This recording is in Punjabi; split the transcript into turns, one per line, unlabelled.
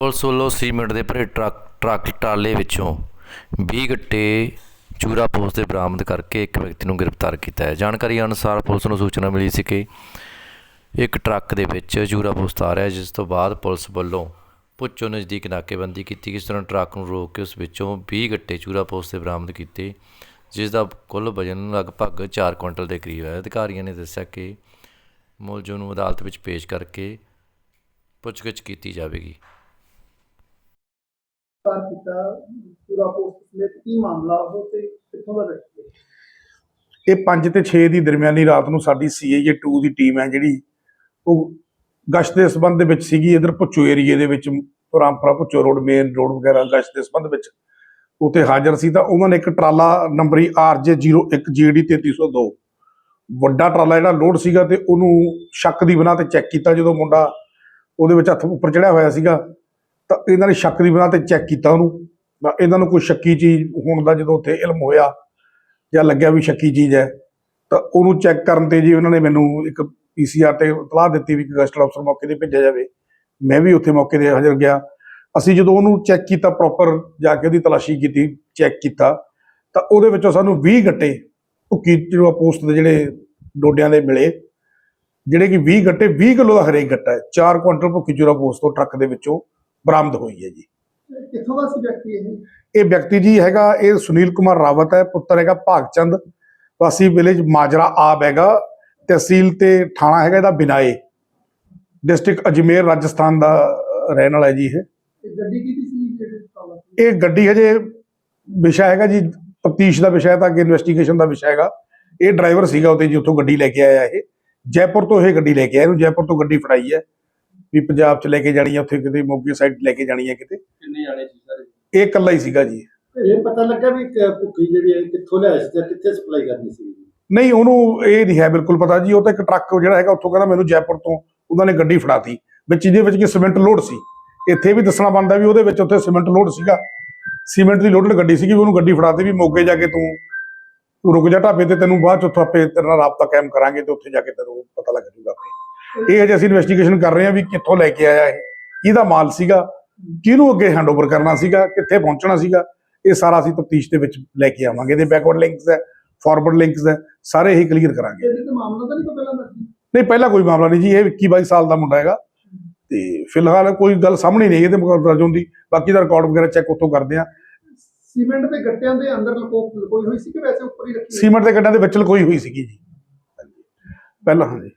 ਪੁਲਿਸ ਵੱਲੋਂ ਸੀਮਿੰਟ ਦੇ ਭਰੇ ਟਰੱਕ ਟਰੱਕ ਟਰਾਲੇ ਵਿੱਚੋਂ 20 ਗੱਟੇ ਚੂਰਾ ਪੋਸਟ ਦੇ ਬਰਾਮਦ ਕਰਕੇ ਇੱਕ ਵਿਅਕਤੀ ਨੂੰ ਗ੍ਰਿਫਤਾਰ ਕੀਤਾ ਹੈ। ਜਾਣਕਾਰੀ ਅਨੁਸਾਰ ਪੁਲਿਸ ਨੂੰ ਸੂਚਨਾ ਮਿਲੀ ਸੀ ਕਿ ਇੱਕ ਟਰੱਕ ਦੇ ਵਿੱਚ ਚੂਰਾ ਪੋਸਟ ਆ ਰਿਹਾ ਜਿਸ ਤੋਂ ਬਾਅਦ ਪੁਲਿਸ ਵੱਲੋਂ ਪੁੱਚੋ ਨਜ਼ਦੀਕ ਨਾਕੇਬੰਦੀ ਕੀਤੀ ਕਿਸ ਤਰ੍ਹਾਂ ਟਰੱਕ ਨੂੰ ਰੋਕ ਕੇ ਉਸ ਵਿੱਚੋਂ 20 ਗੱਟੇ ਚੂਰਾ ਪੋਸਟ ਦੇ ਬਰਾਮਦ ਕੀਤੇ, ਜਿਸ ਦਾ ਕੁੱਲ ਵਜ਼ਨ ਲਗਭਗ 4 ਕੁਇੰਟਲ ਦੇ ਕਰੀਬ ਹੈ। ਅਧਿਕਾਰੀਆਂ ਨੇ ਦੱਸਿਆ ਕਿ ਮੁਲਜ਼ਮ ਨੂੰ ਅਦਾਲਤ ਵਿੱਚ ਪੇਸ਼ ਕਰਕੇ ਪੁੱਛਗਿੱਛ ਕੀਤੀ ਜਾਵੇਗੀ।
ਕਰ ਕੀਤਾ, ਪੂਰਾ ਪੋਸਟ ਸਮੇਤ ਕੀ ਮਾਮਲਾ, ਉਹ ਤੇ ਕਿੱਥੋਂ ਦਾ ਵਿਅਕਤੀ
ਇਹ 5 ਤੇ 6 ਦੀ ਦਰਮਿਆਨੀ ਰਾਤ ਨੂੰ ਸਾਡੀ ਸੀਆਈਏ 2 ਦੀ ਟੀਮ ਹੈ ਜਿਹੜੀ, ਉਹ ਗਸ਼ਤ ਦੇ ਸੰਬੰਧ ਦੇ ਵਿੱਚ ਸੀਗੀ, ਇਧਰ ਭੁੱਚੋ ਏਰੀਏ ਦੇ ਵਿੱਚ ਪਰੰਪਰਾ ਭੁੱਚੋ ਰੋਡ ਮੇਨ ਰੋਡ ਵਗੈਰਾ, ਗਸ਼ਤ ਦੇ ਸੰਬੰਧ ਵਿੱਚ। ਉੱਥੇ ਹਾਜ਼ਰ ਸੀ ਤਾਂ ਉਹਨਾਂ ਨੇ ਇੱਕ ਟਰਾਲਾ ਨੰਬਰੀ RJ01 GD 3302 ਵੱਡਾ ਟਰਾਲਾ ਜਿਹੜਾ ਲੋਡ ਸੀਗਾ ਤੇ ਉਹਨੂੰ ਸ਼ੱਕ ਦੀ ਬਣਾ ਤੇ ਚੈੱਕ ਕੀਤਾ ਜਦੋਂ ਮੁੰਡਾ ਉਹਦੇ ਵਿੱਚ ਹੱਥ ਉੱਪਰ ਚੜਿਆ ਹੋਇਆ ਸੀਗਾ। ਤਾਂ ਇਹਨਾਂ ਨੇ ਸ਼ੱਕ ਦੀ ਬਣਾ ਤੇ ਚੈੱਕ ਕੀਤਾ ਉਹਨੂੰ। ਤਾਂ ਇਹਨਾਂ ਨੂੰ ਕੋਈ ਸ਼ੱਕੀ ਚੀਜ਼ ਹੋਣ ਦਾ ਜਦੋਂ ਉੱਥੇ ਇਲਮ ਹੋਇਆ ਜਾਂ ਲੱਗਿਆ ਵੀ ਸ਼ੱਕੀ ਚੀਜ਼ ਹੈ, ਤਾਂ ਉਹਨੂੰ ਚੈੱਕ ਕਰਨ ਤੇ ਜੀ ਉਹਨਾਂ ਨੇ ਮੈਨੂੰ ਇੱਕ ਪੀਸੀਆਰ ਤੇ ਇਤਲਾਹ ਦਿੱਤੀ ਵੀ ਗਸਟਲ ਅਫਸਰ ਮੌਕੇ ਤੇ ਭੇਜਿਆ ਜਾਵੇ। ਮੈਂ ਵੀ ਉੱਥੇ ਮੌਕੇ ਤੇ ਹਾਜ਼ਰ ਗਿਆ। ਅਸੀਂ ਜਦੋਂ ਉਹਨੂੰ ਚੈੱਕ ਕੀਤਾ ਪ੍ਰੋਪਰ ਜਾ ਕੇ ਉਹਦੀ ਤਲਾਸ਼ੀ ਕੀਤੀ ਚੈੱਕ ਕੀਤਾ, ਤਾਂ ਉਹਦੇ ਵਿੱਚੋਂ ਸਾਨੂੰ 20 ਗੱਟੇ ਭੁੱਕੀ ਜਿਹੜਾ ਪੋਸਟ ਦੇ ਜਿਹੜੇ ਡੋਡਿਆਂ ਦੇ ਮਿਲੇ, ਜਿਹੜੇ ਕਿ 20 ਗੱਟੇ 20 ਕਿਲੋ ਦਾ ਹਰੇਕ ਗੱਟਾ ਹੈ। 4 ਕੁਇੰਟਲ ਭੁੱਕੀ ਜੁਰਾ ਪੋਸਟ ਤੋਂ ਟਰੱਕ ਦੇ ਵਿੱਚੋਂ ਬਰਾਮਦ ਹੋਈ ਹੈ ਜੀ।
ਕਿੱਥੋਂ ਦਾ ਸੀ ਵਿਅਕਤੀ ਇਹ?
ਇਹ ਵਿਅਕਤੀ ਜੀ ਹੈਗਾ ਇਹ ਸੁਨੀਲ ਕੁਮਾਰ ਰਾਵਤ ਹੈ ਪੁੱਤਰ ਹੈਗਾ ਭਾਗਚੰਦ। ਵਾਸੀ ਵਿਲੇਜ ਮਾਜਰਾ ਆਬ ਹੈਗਾ ਤਹਿਸੀਲ ਤੇ ਥਾਣਾ ਹੈਗਾ ਇਹਦਾ ਬਿਨਾਏ। ਡਿਸਟ੍ਰਿਕਟ ਅਜਮੇਰ ਰਾਜਸਥਾਨ ਦਾ ਰਹਿਣ ਵਾਲਾ ਹੈ ਜੀ ਇਹ।
ਗੱਡੀ ਕਿਹਦੀ ਸੀ
ਇਹ ਗੱਡੀ ਹਜੇ ਵਿਸ਼ਾ ਹੈਗਾ ਜੀ ਤਫਤੀਸ਼ ਦਾ ਵਿਸ਼ਾ ਹੈ ਤਾਂ ਅੱਗੇ ਇਨਵੈਸਟੀਗੇਸ਼ਨ ਦਾ ਵਿਸ਼ਾ ਹੈਗਾ। ਇਹ ਡਰਾਈਵਰ ਸੀਗਾ ਉਤੇ ਜੀ ਉੱਥੋਂ ਗੱਡੀ ਲੈ ਕੇ ਆਇਆ ਇਹ। ਜੈਪੁਰ ਤੋਂ ਇਹ ਗੱਡੀ ਲੈ ਕੇ ਆਇਆ ਇਹਨੂੰ ਜੈਪੁਰ ਤੋਂ ਗੱਡੀ ਫੜਾਈ ਹੈ। ਵੀ ਪੰਜਾਬ ਚ ਲੈ ਕੇ ਜਾਣੀ ਹੈ ਉੱਥੇ ਕਿਤੇ ਮੋਗੇ ਸਾਈਡ ਲੈ ਕੇ ਜਾਣੀ ਹੈ ਕਿਤੇ।
ਕਿੰਨੇ ਜਾਣੇ ਸੀ ਸਰ?
ਇਹ ਇਕੱਲਾ ਹੀ ਸੀਗਾ ਜੀ।
ਇਹ ਪਤਾ ਲੱਗਾ ਵੀ ਕਿ ਭੁੱਖੀ ਜਿਹੜੀ ਹੈ ਕਿੱਥੋਂ ਲਿਆਇਆ ਸੀ ਤੇ ਕਿੱਥੇ ਸਪਲਾਈ ਕਰਨੀ ਸੀ।
ਨਹੀਂ ਉਹਨੂੰ ਇਹ ਨਹੀਂ ਹੈ ਬਿਲਕੁਲ ਪਤਾ ਜੀ ਉਹ ਤਾਂ ਇੱਕ ਟਰੱਕ ਜਿਹੜਾ ਹੈਗਾ ਉੱਥੋਂ ਕਹਿੰਦਾ ਮੈਨੂੰ ਜੈਪੁਰ ਤੋਂ ਉਹਨਾਂ ਨੇ ਗੱਡੀ ਫੜਾਤੀ ਵਿੱਚ ਇਹਦੇ ਵਿੱਚ ਕਿ ਸੀਮੈਂਟ ਲੋਡ ਸੀ। ਇੱਥੇ ਵੀ ਦੱਸਣਾ ਬਣਦਾ ਵੀ ਉਹਦੇ ਵਿੱਚ ਉੱਥੇ ਸੀਮੈਂਟ ਲੋਡ ਸੀਗਾ। ਸੀਮੈਂਟ ਦੀ ਲੋਡਡ ਗੱਡੀ ਸੀਗੀ ਵੀ ਉਹਨੂੰ ਗੱਡੀ ਫੜਾਤੀ ਵੀ ਮੋਗੇ ਜਾ ਕੇ ਤੂੰ ਤੂੰ ਰੁਕ ਜਾ ਢਾਬੇ ਤੇ ਤੈਨੂੰ ਬਾਅਦ ਚ ਉੱਥੋਂ ਆਪੇ ਤੇਰੇ ਨਾਲ ਰਾਬਤਾ ਕਾਇਮ ਕਰਾਂਗੇ ਤੇ ਉੱਥੇ ਜਾ ਕੇ ਤੈਨੂੰ ਪਤਾ ਲੱਗ ਜਾਊਗਾ ਆਪੇ। ਇਹ ਅਜੇ ਅਸੀਂ ਇਨਵੈਸਟੀਗੇਸ਼ਨ ਕਰ ਰਹੇ ਹਾਂ ਵੀ ਕਿੱਥੋਂ ਲੈ ਕੇ ਆਇਆ ਇਹ। ਕਿਹਦਾ ਮਾਲ ਸੀਗਾ ਕਿਹਨੂੰ ਅੱਗੇ ਹੈਂਡਓਵਰ ਕਰਨਾ ਸੀਗਾ ਕਿੱਥੇ ਪਹੁੰਚਣਾ ਸੀਗਾ ਇਹ ਸਾਰਾ ਅਸੀਂ ਤਫਤੀਸ਼ ਦੇ ਵਿੱਚ ਲੈ ਕੇ ਆਵਾਂਗੇ। ਇਹਦੇ ਬੈਕਵਰਡ ਲਿੰਕਸ ਹੈ ਫਾਰਵਰਡ ਲਿੰਕਸ ਹੈ ਸਾਰੇ ਹੀ ਕਲੀਅਰ ਕਰਾਂਗੇ।
ਇਹਦੇ ਤੇ ਮਾਮਲਾ ਤਾਂ ਨਹੀਂ ਪਹਿਲਾਂ
ਕੋਈ ਮਾਮਲਾ ਨਹੀਂ ਜੀ ਇਹ 21 22 ਸਾਲ ਦਾ ਮੁੰਡਾ ਹੈਗਾ। ਤੇ ਫਿਲਹਾਲ ਕੋਈ ਗੱਲ ਸਾਹਮਣੇ ਨਹੀਂ ਇਹਦੇ ਦਰਜ ਹੁੰਦੀ ਬਾਕੀ ਦਾ ਰਿਕਾਰਡ ਵਗੈਰਾ ਚੈੱਕ ਉੱਥੋਂ ਕਰਦੇ ਆ
ਸੀਮੈਂਟ ਦੇ ਗੱਟਿਆਂ ਦੇ ਅੰਦਰ ਲਕੋ ਲਕੋਈ ਹੋਈ ਸੀ ਕਿ ਵੈਸੇ ਉੱਪਰ ਹੀ ਰੱਖੀ?
ਸੀਮੈਂਟ ਦੇ ਗੱਡਾਂ ਦੇ ਵਿੱਚ ਲਕੋਈ ਹੋਈ ਸੀਗੀ ਜੀ। ਹਾਂਜੀ। ਪਹਿਲਾਂ ਹਾਂਜੀ।